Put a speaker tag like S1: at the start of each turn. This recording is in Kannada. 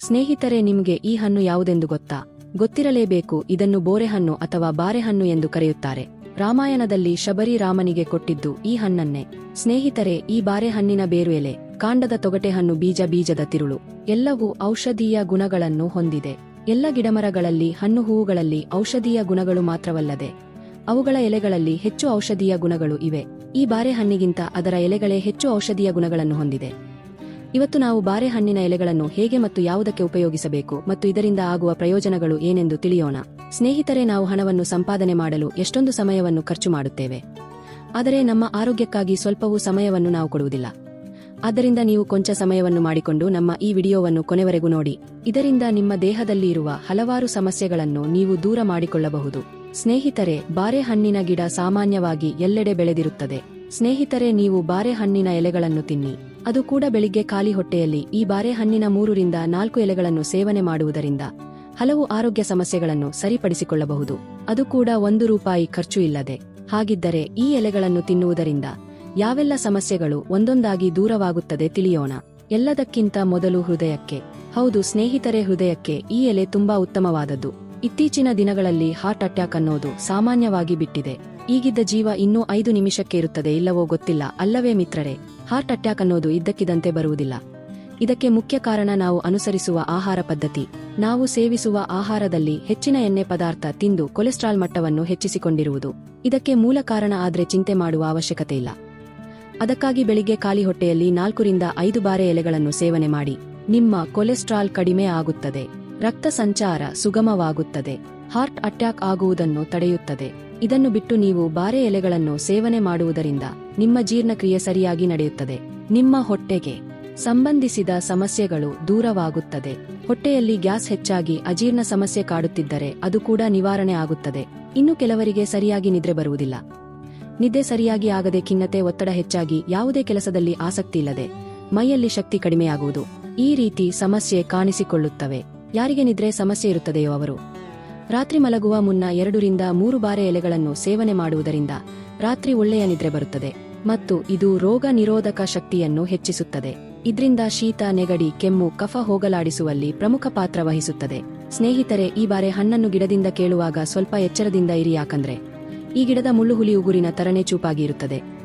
S1: ಸ್ನೇಹಿತರೆ, ನಿಮಗೆ ಈ ಹಣ್ಣು ಯಾವುದೆಂದು ಗೊತ್ತಾ? ಗೊತ್ತಿರಲೇಬೇಕು, ಇದನ್ನು ಬೋರೆಹಣ್ಣು ಅಥವಾ ಬಾರೆಹಣ್ಣು ಎಂದು ಕರೆಯುತ್ತಾರೆ. ರಾಮಾಯಣದಲ್ಲಿ ಶಬರಿ ರಾಮನಿಗೆ ಕೊಟ್ಟಿದ್ದು ಈ ಹಣ್ಣನ್ನೇ. ಸ್ನೇಹಿತರೆ, ಈ ಬಾರೆಹಣ್ಣಿನ ಬೇರು ಎಲೆ, ಕಾಂಡದ ತೊಗಟೆ ಹಣ್ಣು ಬೀಜ ಬೀಜದ ತಿರುಳು, ಎಲ್ಲವೂ ಔಷಧೀಯ ಗುಣಗಳನ್ನು ಹೊಂದಿದೆ. ಎಲ್ಲ ಗಿಡಮರಗಳಲ್ಲಿ, ಹಣ್ಣು ಹೂವುಗಳಲ್ಲಿ ಔಷಧೀಯ ಗುಣಗಳು ಮಾತ್ರವಲ್ಲದೆ, ಅವುಗಳ ಎಲೆಗಳಲ್ಲಿ ಹೆಚ್ಚು ಔಷಧೀಯ ಗುಣಗಳು ಇವೆ. ಈ ಬಾರೆಹಣ್ಣಿಗಿಂತ ಅದರ ಎಲೆಗಳೇ ಹೆಚ್ಚು ಔಷಧೀಯ ಗುಣಗಳನ್ನು ಹೊಂದಿದೆ. ಇವತ್ತು ನಾವು ಬಾರೆಹಣ್ಣಿನ ಎಲೆಗಳನ್ನು ಹೇಗೆ ಮತ್ತು ಯಾವುದಕ್ಕೆ ಉಪಯೋಗಿಸಬೇಕು ಮತ್ತು ಇದರಿಂದ ಆಗುವ ಪ್ರಯೋಜನಗಳು ಏನೆಂದು ತಿಳಿಯೋಣ. ಸ್ನೇಹಿತರೆ, ನಾವು ಹಣವನ್ನು ಸಂಪಾದನೆ ಮಾಡಲು ಎಷ್ಟೊಂದು ಸಮಯವನ್ನು ಖರ್ಚು ಮಾಡುತ್ತೇವೆ. ಆದರೆ ನಮ್ಮ ಆರೋಗ್ಯಕ್ಕಾಗಿ ಸ್ವಲ್ಪವೂ ಸಮಯವನ್ನು ನಾವು ಕೊಡುವುದಿಲ್ಲ. ಆದ್ದರಿಂದ ನೀವು ಕೊಂಚ ಸಮಯವನ್ನು ಮಾಡಿಕೊಂಡು ನಮ್ಮ ಈ ವಿಡಿಯೋವನ್ನು ಕೊನೆವರೆಗೂ ನೋಡಿ. ಇದರಿಂದ ನಿಮ್ಮ ದೇಹದಲ್ಲಿ ಇರುವ ಹಲವಾರು ಸಮಸ್ಯೆಗಳನ್ನು ನೀವು ದೂರ ಮಾಡಿಕೊಳ್ಳಬಹುದು. ಸ್ನೇಹಿತರೆ ಬಾರೆಹಣ್ಣಿನ ಗಿಡ ಸಾಮಾನ್ಯವಾಗಿ ಎಲ್ಲೆಡೆ ಬೆಳೆದಿರುತ್ತದೆ. ಸ್ನೇಹಿತರೆ, ನೀವು ಬಾರೆಹಣ್ಣಿನ ಎಲೆಗಳನ್ನು ತಿನ್ನಿ. ಅದು ಕೂಡ ಬೆಳಿಗ್ಗೆ ಖಾಲಿ ಹೊಟ್ಟೆಯಲ್ಲಿ ಈ ಬಾರೆಹಣ್ಣಿನ ಮೂರರಿಂದ ನಾಲ್ಕು ಎಲೆಗಳನ್ನು ಸೇವನೆ ಮಾಡುವುದರಿಂದ ಹಲವು ಆರೋಗ್ಯ ಸಮಸ್ಯೆಗಳನ್ನು ಸರಿಪಡಿಸಿಕೊಳ್ಳಬಹುದು. ಅದು ಕೂಡ ಒಂದು ರೂಪಾಯಿ ಖರ್ಚು ಇಲ್ಲದೆ. ಹಾಗಿದ್ದರೆ ಈ ಎಲೆಗಳನ್ನು ತಿನ್ನುವುದರಿಂದ ಯಾವೆಲ್ಲ ಸಮಸ್ಯೆಗಳು ಒಂದೊಂದಾಗಿ ದೂರವಾಗುತ್ತದೆ ತಿಳಿಯೋಣ. ಎಲ್ಲದಕ್ಕಿಂತ ಮೊದಲು ಹೃದಯಕ್ಕೆ. ಹೌದು, ಸ್ನೇಹಿತರೆ, ಹೃದಯಕ್ಕೆ ಈ ಎಲೆ ತುಂಬಾ ಉತ್ತಮವಾದದ್ದು. ಇತ್ತೀಚಿನ ದಿನಗಳಲ್ಲಿ ಹಾರ್ಟ್ ಅಟ್ಯಾಕ್ ಅನ್ನೋದು ಸಾಮಾನ್ಯವಾಗಿ ಬಿಟ್ಟಿದೆ. ಈಗಿದ್ದ ಜೀವ ಇನ್ನೂ ಐದು ನಿಮಿಷಕ್ಕೆ ಇರುತ್ತದೆ, ಇಲ್ಲವೋ ಗೊತ್ತಿಲ್ಲ. ಅಲ್ಲವೇ ಮಿತ್ರರೇ ಹಾರ್ಟ್ ಅಟ್ಯಾಕ್ ಅನ್ನೋದು ಇದ್ದಕ್ಕಿದ್ದಂತೆ ಬರುವುದಿಲ್ಲ. ಇದಕ್ಕೆ ಮುಖ್ಯ ಕಾರಣ ನಾವು ಅನುಸರಿಸುವ ಆಹಾರ ಪದ್ಧತಿ. ನಾವು ಸೇವಿಸುವ ಆಹಾರದಲ್ಲಿ ಹೆಚ್ಚಿನ ಎಣ್ಣೆ ಪದಾರ್ಥ ತಿಂದು ಕೊಲೆಸ್ಟ್ರಾಲ್ ಮಟ್ಟವನ್ನು ಹೆಚ್ಚಿಸಿಕೊಂಡಿರುವುದು. ಇದಕ್ಕೆ ಮೂಲ ಕಾರಣ ಆದ್ರೆ ಚಿಂತೆ ಮಾಡುವ ಅವಶ್ಯಕತೆ ಇಲ್ಲ. ಅದಕ್ಕಾಗಿ ಬೆಳಿಗ್ಗೆ ಖಾಲಿ ಹೊಟ್ಟೆಯಲ್ಲಿ ನಾಲ್ಕರಿಂದ ಐದು ಬಾರೆ ಎಲೆಗಳನ್ನು ಸೇವನೆ ಮಾಡಿ. ನಿಮ್ಮ ಕೊಲೆಸ್ಟ್ರಾಲ್ ಕಡಿಮೆ ಆಗುತ್ತದೆ. ರಕ್ತ ಸಂಚಾರ ಸುಗಮವಾಗುತ್ತದೆ. ಹಾರ್ಟ್ ಅಟ್ಯಾಕ್ ಆಗುವುದನ್ನು ತಡೆಯುತ್ತದೆ. ಇದನ್ನು ಬಿಟ್ಟು ನೀವು ಬಾರೆ ಎಲೆಗಳನ್ನು ಸೇವನೆ ಮಾಡುವುದರಿಂದ ನಿಮ್ಮ ಜೀರ್ಣಕ್ರಿಯೆ ಸರಿಯಾಗಿ ನಡೆಯುತ್ತದೆ. ನಿಮ್ಮ ಹೊಟ್ಟೆಗೆ ಸಂಬಂಧಿಸಿದ ಸಮಸ್ಯೆಗಳು ದೂರವಾಗುತ್ತದೆ. ಹೊಟ್ಟೆಯಲ್ಲಿ ಗ್ಯಾಸ್ ಹೆಚ್ಚಾಗಿ ಅಜೀರ್ಣ ಸಮಸ್ಯೆ ಕಾಡುತ್ತಿದ್ದರೆ ಅದು ಕೂಡ ನಿವಾರಣೆ ಆಗುತ್ತದೆ. ಇನ್ನು ಕೆಲವರಿಗೆ ಸರಿಯಾಗಿ ನಿದ್ರೆ ಬರುವುದಿಲ್ಲ. ನಿದ್ದೆ ಸರಿಯಾಗಿ ಆಗದೆ ಖಿನ್ನತೆ ಒತ್ತಡ ಹೆಚ್ಚಾಗಿ ಯಾವುದೇ ಕೆಲಸದಲ್ಲಿ ಆಸಕ್ತಿ ಇಲ್ಲದೆ ಮೈಯಲ್ಲಿ ಶಕ್ತಿ ಕಡಿಮೆಯಾಗುವುದು. ಈ ರೀತಿ ಸಮಸ್ಯೆ ಕಾಣಿಸಿಕೊಳ್ಳುತ್ತವೆ. ಯಾರಿಗೆ ನಿದ್ರೆ ಸಮಸ್ಯೆ ಇರುತ್ತದೆಯೋ ಅವರು. ರಾತ್ರಿ ಮಲಗುವ ಮುನ್ನ ಎರಡರಿಂದ ಮೂರು ಬಾರಿ ಎಲೆಗಳನ್ನು ಸೇವನೆ ಮಾಡುವುದರಿಂದ ರಾತ್ರಿ ಒಳ್ಳೆಯ ನಿದ್ರೆ ಬರುತ್ತದೆ ಮತ್ತು ಇದು ರೋಗ ನಿರೋಧಕ ಶಕ್ತಿಯನ್ನು ಹೆಚ್ಚಿಸುತ್ತದೆ. ಇದರಿಂದ ಶೀತ, ನೆಗಡಿ, ಕೆಮ್ಮು, ಕಫ ಹೋಗಲಾಡಿಸುವಲ್ಲಿ ಪ್ರಮುಖ ಪಾತ್ರ ವಹಿಸುತ್ತದೆ. ಸ್ನೇಹಿತರೆ, ಈ ಬಾರಿ ಹಣ್ಣನ್ನು ಗಿಡದಿಂದ ಕೇಳುವಾಗ ಸ್ವಲ್ಪ ಎಚ್ಚರದಿಂದ ಇರಿ ಯಾಕಂದ್ರೆ ಈ ಗಿಡದ ಮುಳ್ಳು ಹುಲಿ ಉಗುರಿನ ತರಣೆ ಚೂಪಾಗಿ ಇರುತ್ತದೆ